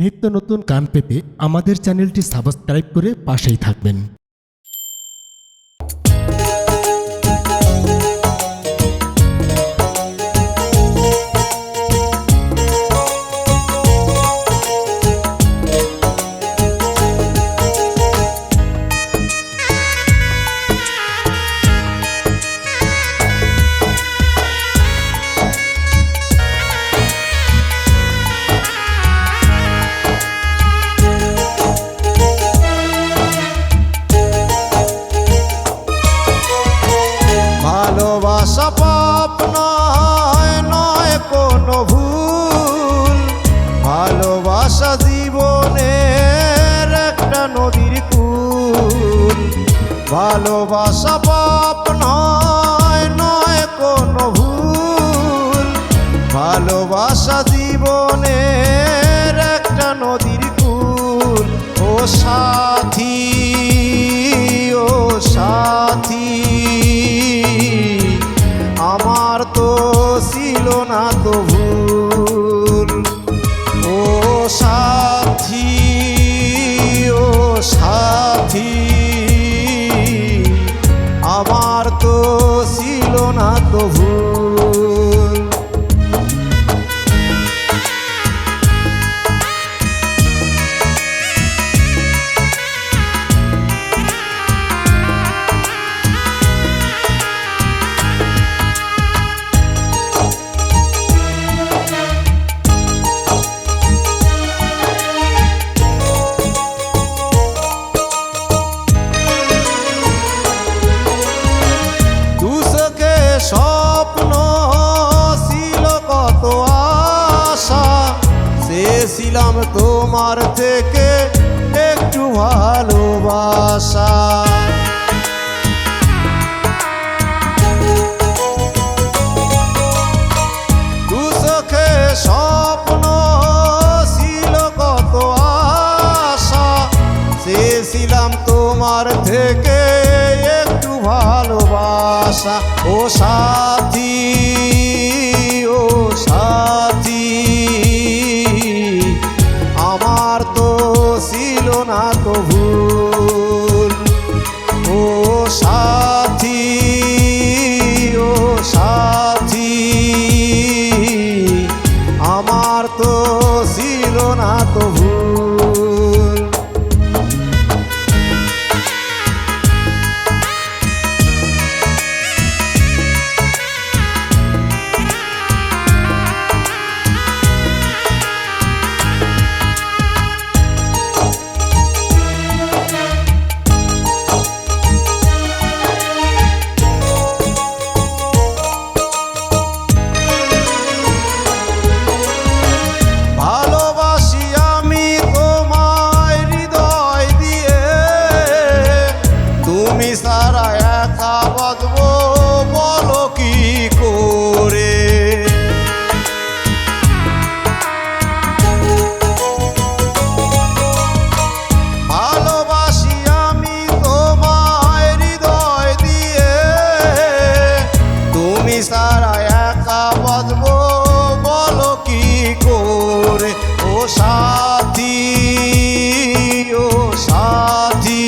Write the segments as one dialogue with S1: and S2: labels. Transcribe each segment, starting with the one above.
S1: নিত্য নতুন গান পেতে আমাদের চ্যানেলটি সাবস্ক্রাইব করে পাশেই থাকবেন।
S2: ভালোবাসা পাপ নয় নয় কোনো ভুল। ভালোবাসা জীবনের একটা নদীর কুল। ও সাথী ও সাথী, আমার তো ছিল না তো ভুল। ও সাথী ও সাথী তোমার থেকে একটু ভালোবাসা। স্বপ্ন ছিল কত থেকে একটু ভালোবাসা। ও সাথী ও সাথী। সাথী, ও সাথী।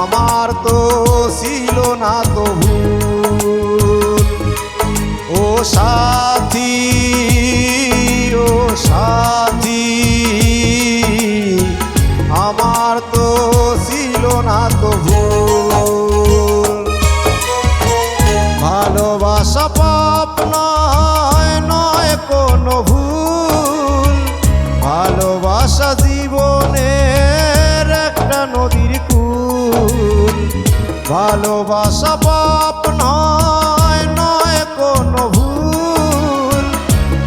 S2: আমার তো ছিল না তো ও সাথী ও সাথী, আমার তো ছিল না ভালোবাসা পাপ নয় নয় কোনো ভুল।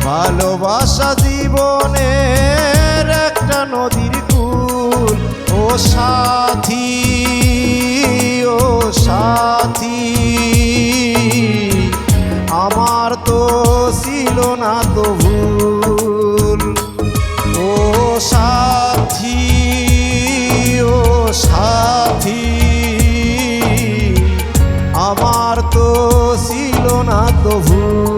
S2: ভালোবাসা জীবনের একটা নদীর কুল। ও সাথী ও সাথী, আমার তো ছিল না তো আমার তো ছিল না তবু।